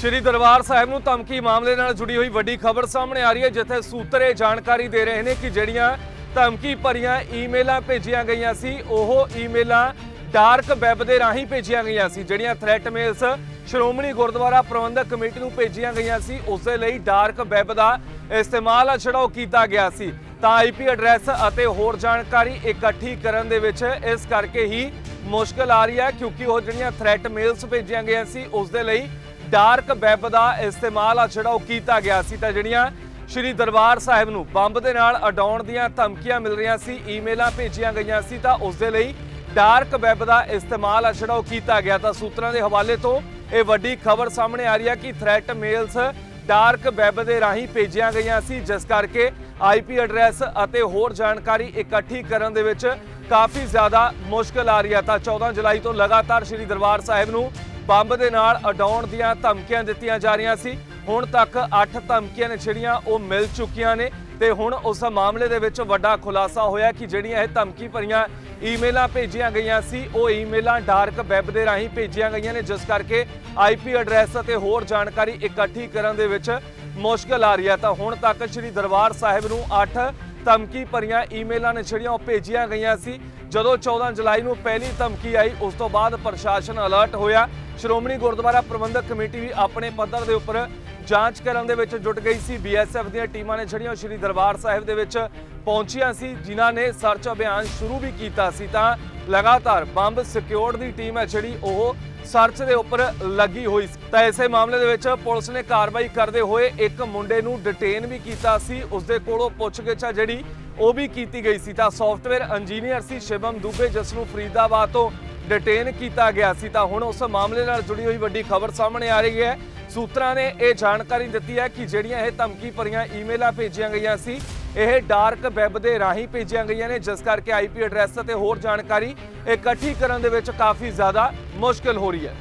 ਸ਼੍ਰੀ ਦਰਬਾਰ ਸਾਹਿਬ ਨੂੰ ਧਮਕੀ ਮਾਮਲੇ ਨਾਲ ਜੁੜੀ ਹੋਈ ਵੱਡੀ ਖਬਰ ਸਾਹਮਣੇ ਆ ਰਹੀ ਹੈ, ਜਿੱਥੇ ਸੂਤਰ ਇਹ ਜਾਣਕਾਰੀ ਦੇ ਰਹੇ ਨੇ ਕਿ ਜਿਹੜੀਆਂ ਧਮਕੀ ਭਰੀਆਂ ਈਮੇਲਾਂ ਭੇਜੀਆਂ ਗਈਆਂ ਸੀ, ਉਹ ਈਮੇਲਾਂ ਡਾਰਕ ਵੈਬ ਦੇ ਰਾਹੀਂ ਭੇਜੀਆਂ ਗਈਆਂ ਸੀ, ਜਿਹੜੀਆਂ threat mails Shiromani Gurdwara Prabandhak committee ਨੂੰ ਭੇਜੀਆਂ ਗਈਆਂ ਸੀ, ਉਸ ਦੇ ਲਈ ਡਾਰਕ ਵੈਬ ਦਾ ਇਸਤੇਮਾਲ ਆ ਜਿਹੜਾ ਉਹ ਕੀਤਾ ਗਿਆ ਸੀ। ਤਾਂ ਆਈਪੀ ਐਡਰੈਸ ਅਤੇ ਹੋਰ ਜਾਣਕਾਰੀ ਇਕੱਠੀ ਕਰਨ ਦੇ ਵਿੱਚ ਇਸ ਕਰਕੇ ਹੀ ਮੁਸ਼ਕਲ ਆ ਰਹੀ ਹੈ, ਕਿਉਂਕਿ ਉਹ ਜਿਹੜੀਆਂ ਥ੍ਰੈਟ ਮੇਲਸ ਭੇਜੀਆਂ ਗਈਆਂ ਸੀ ਉਸ ਦੇ ਲਈ ਡਾਰਕ ਵੈਬ ਦਾ ਇਸਤੇਮਾਲ ਆ ਜਿਹੜਾ ਉਹ ਕੀਤਾ ਗਿਆ ਸੀ ਤਾਂ ਜਿਹੜੀਆਂ ਸ਼੍ਰੀ ਦਰਬਾਰ ਸਾਹਿਬ ਨੂੰ ਬੰਬ ਦੇ ਨਾਲ ਅਡਾਉਣ ਦੀਆਂ ਧਮਕੀਆਂ ਮਿਲ ਰਹੀਆਂ ਸੀ ਈਮੇਲਾਂ ਭੇਜੀਆਂ ਗਈਆਂ ਸੀ ਤਾਂ ਉਸ ਦੇ ਲਈ ਡਾਰਕ ਵੈਬ ਦਾ ਇਸਤੇਮਾਲ ਆ ਜਿਹੜਾ ਉਹ ਕੀਤਾ ਗਿਆ ਤਾਂ ਸੂਤਰਾਂ ਦੇ ਹਵਾਲੇ ਤੋਂ ਇਹ ਵੱਡੀ ਖਬਰ ਸਾਹਮਣੇ ਆ ਰਹੀ ਹੈ ਕਿ ਥ੍ਰੈਟ ਮੇਲਸ ਡਾਰਕ ਵੈਬ ਦੇ ਰਾਹੀਂ ਭੇਜੀਆਂ ਗਈਆਂ ਸੀ, ਜਿਸ ਕਰਕੇ ਆਈਪੀ ਐਡਰੈਸ ਅਤੇ ਹੋਰ ਜਾਣਕਾਰੀ ਇਕੱਠੀ ਕਰਨ ਦੇ ਵਿੱਚ ਕਾਫੀ ਜ਼ਿਆਦਾ ਮੁਸ਼ਕਲ ਆ ਰਹੀ ਹੈ ਤਾਂ 14 ਜੁਲਾਈ ਤੋਂ ਲਗਾਤਾਰ ਸ਼੍ਰੀ ਦਰਬਾਰ ਸਾਹਿਬ ਨੂੰ ਬੰਬ ਦੇ ਨਾਲ ਅਡਾਉਣ ਦੀਆਂ ਧਮਕੀਆਂ ਦਿੱਤੀਆਂ ਜਾ ਰਹੀਆਂ ਸੀ। ਹੁਣ ਤੱਕ 8 ਧਮਕੀਆਂ ਨੇ ਜਿਹੜੀਆਂ ਉਹ ਮਿਲ ਚੁੱਕੀਆਂ ਨੇ ਤੇ ਹੁਣ ਉਸ ਮਾਮਲੇ ਦੇ ਵਿੱਚ ਵੱਡਾ ਖੁਲਾਸਾ ਹੋਇਆ ਕਿ ਜਿਹੜੀਆਂ ਇਹ ਧਮਕੀ ਭਰੀਆਂ ਈਮੇਲਾਂ ਭੇਜੀਆਂ ਗਈਆਂ ਸੀ, ਉਹ ਈਮੇਲਾਂ ਡਾਰਕ ਵੈਬ ਦੇ ਰਾਹੀਂ ਭੇਜੀਆਂ ਗਈਆਂ ਨੇ। ਜਿਸ ਕਰਕੇ ਆਈਪੀ ਐਡਰੈਸ ਅਤੇ ਹੋਰ ਜਾਣਕਾਰੀ ਇਕੱਠੀ ਕਰਨ ਦੇ ਵਿੱਚ ਮੁਸ਼ਕਲ ਆ ਰਹੀ ਹੈ। ਤਾਂ ਹੁਣ ਤੱਕ ਸ੍ਰੀ ਦਰਬਾਰ ਸਾਹਿਬ ਨੂੰ 8 ਧਮਕੀ ਭਰੀਆਂ ਈਮੇਲਾਂ ਨੇ ਜਿਹੜੀਆਂ ਉਹ ਭੇਜੀਆਂ ਗਈਆਂ ਸੀ। ਜਦੋਂ 14 ਜੁਲਾਈ ਨੂੰ ਪਹਿਲੀ ਧਮਕੀ ਆਈ, ਉਸ ਤੋਂ ਬਾਅਦ ਪ੍ਰਸ਼ਾਸਨ ਅਲਰਟ ਹੋਇਆ। ਸ਼੍ਰੋਮਣੀ ਗੁਰਦੁਆਰਾ ਪ੍ਰਬੰਧਕ ਕਮੇਟੀ ਵੀ ਆਪਣੇ ਪੱਧਰ ਦੇ ਉੱਪਰ ਜਾਂਚ ਕਰਨ ਦੇ ਵਿੱਚ ਜੁਟ ਗਈ ਸੀ। ਬੀਐਸਐਫ ਦੀਆਂ ਟੀਮਾਂ ਨੇ ਜਿਹੜੀਆਂ ਸ਼੍ਰੀ ਦਰਬਾਰ ਸਾਹਿਬ ਦੇ ਵਿੱਚ ਪਹੁੰਚੀਆਂ ਸੀ, ਜਿਨ੍ਹਾਂ ਨੇ ਸਰਚ ਅਭਿਆਨ ਸ਼ੁਰੂ ਵੀ ਕੀਤਾ ਸੀ। ਤਾਂ ਲਗਾਤਾਰ ਬੰਬ ਸਿਕਿਉਰਡ ਦੀ ਟੀਮ ਹੈ ਜਿਹੜੀ ਉਹ ਸਰਚ ਦੇ ਉੱਪਰ ਲੱਗੀ ਹੋਈ ਸੀ। ਤਾਂ ਇਸੇ ਮਾਮਲੇ ਦੇ ਵਿੱਚ ਪੁਲਿਸ ਨੇ ਕਾਰਵਾਈ ਕਰਦੇ ਹੋਏ ਇੱਕ ਮੁੰਡੇ ਨੂੰ ਡਿਟੇਨ ਵੀ ਕੀਤਾ ਸੀ। ਉਸ ਦੇ ਕੋਲੋਂ ਪੁੱਛਗਿੱਛ ਆ ਜਿਹੜੀ ਉਹ ਵੀ ਕੀਤੀ ਗਈ ਸੀ। ਤਾਂ ਸੌਫਟਵੇਅਰ ਇੰਜੀਨੀਅਰ ਸੀ ਸ਼ਿਵਮ, ਦੁਬੇ ਜਿਸ ਨੂੰ ਫਰੀਦਾਬਾਦ ਤੋਂ ਡਿਟੇਨ ਕੀਤਾ ਗਿਆ ਸੀ, ਤਾਂ ਹੁਣ ਉਸ ਮਾਮਲੇ ਨਾਲ ਜੁੜੀ ਹੋਈ ਵੱਡੀ ਖਬਰ ਸਾਹਮਣੇ ਆ ਰਹੀ ਹੈ। ਸੂਤਰਾਂ ਨੇ ਇਹ ਜਾਣਕਾਰੀ ਦਿੱਤੀ ਹੈ ਕਿ ਜਿਹੜੀਆਂ ਇਹ ਧਮਕੀ ਭਰੀਆਂ ਈਮੇਲਾਂ ਭੇਜੀਆਂ ਗਈਆਂ ਸੀ, ਇਹ ਡਾਰਕ ਵੈਬ ਦੇ ਰਾਹੀਂ ਭੇਜੀਆਂ ਗਈਆਂ ਨੇ, ਜਿਸ ਕਰਕੇ ਆਈਪੀ ਐਡਰੈਸ ਅਤੇ ਹੋਰ ਜਾਣਕਾਰੀ ਇਕੱਠੀ ਕਰਨ ਦੇ ਵਿੱਚ ਕਾਫੀ ਜ਼ਿਆਦਾ ਮੁਸ਼ਕਲ ਹੋ ਰਹੀ ਹੈ।